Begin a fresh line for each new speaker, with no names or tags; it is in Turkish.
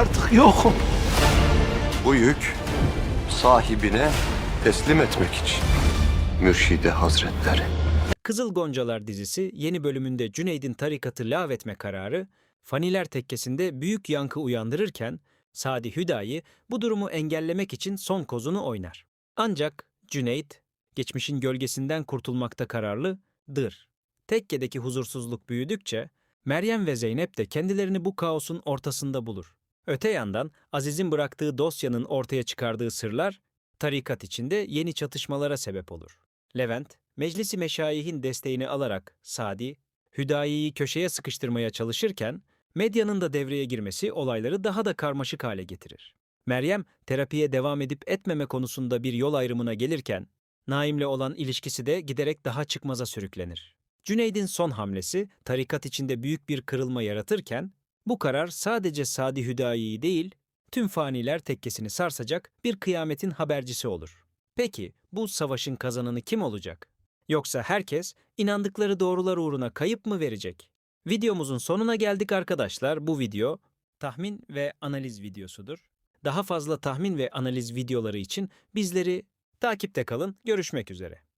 artık yokum.
Bu yük sahibine teslim etmek için. Mürşide Hazretleri.
Kızıl Goncalar dizisi yeni bölümünde Cüneyd'in tarikatı lağvetme kararı, Faniler tekkesinde büyük yankı uyandırırken, Sadi Hüdayi bu durumu engellemek için son kozunu oynar. Ancak Cüneyd, geçmişin gölgesinden kurtulmakta kararlıdır. Tekkedeki huzursuzluk büyüdükçe, Meryem ve Zeynep de kendilerini bu kaosun ortasında bulur. Öte yandan Aziz'in bıraktığı dosyanın ortaya çıkardığı sırlar, tarikat içinde yeni çatışmalara sebep olur. Levent, Meclisi Meşayihin desteğini alarak Sadi, Hüdayi'yi köşeye sıkıştırmaya çalışırken, medyanın da devreye girmesi olayları daha da karmaşık hale getirir. Meryem, terapiye devam edip etmeme konusunda bir yol ayrımına gelirken, Naim'le olan ilişkisi de giderek daha çıkmaza sürüklenir. Cüneyd'in son hamlesi, tarikat içinde büyük bir kırılma yaratırken, bu karar sadece Sadi Hüdayi'yi değil, tüm faniler tekkesini sarsacak bir kıyametin habercisi olur. Peki bu savaşın kazananı kim olacak? Yoksa herkes inandıkları doğrular uğruna kayıp mı verecek? Videomuzun sonuna geldik arkadaşlar. Bu video tahmin ve analiz videosudur. Daha fazla tahmin ve analiz videoları için bizleri takipte kalın. Görüşmek üzere.